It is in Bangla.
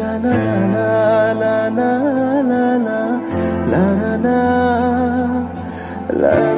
la na na la la la la la la la la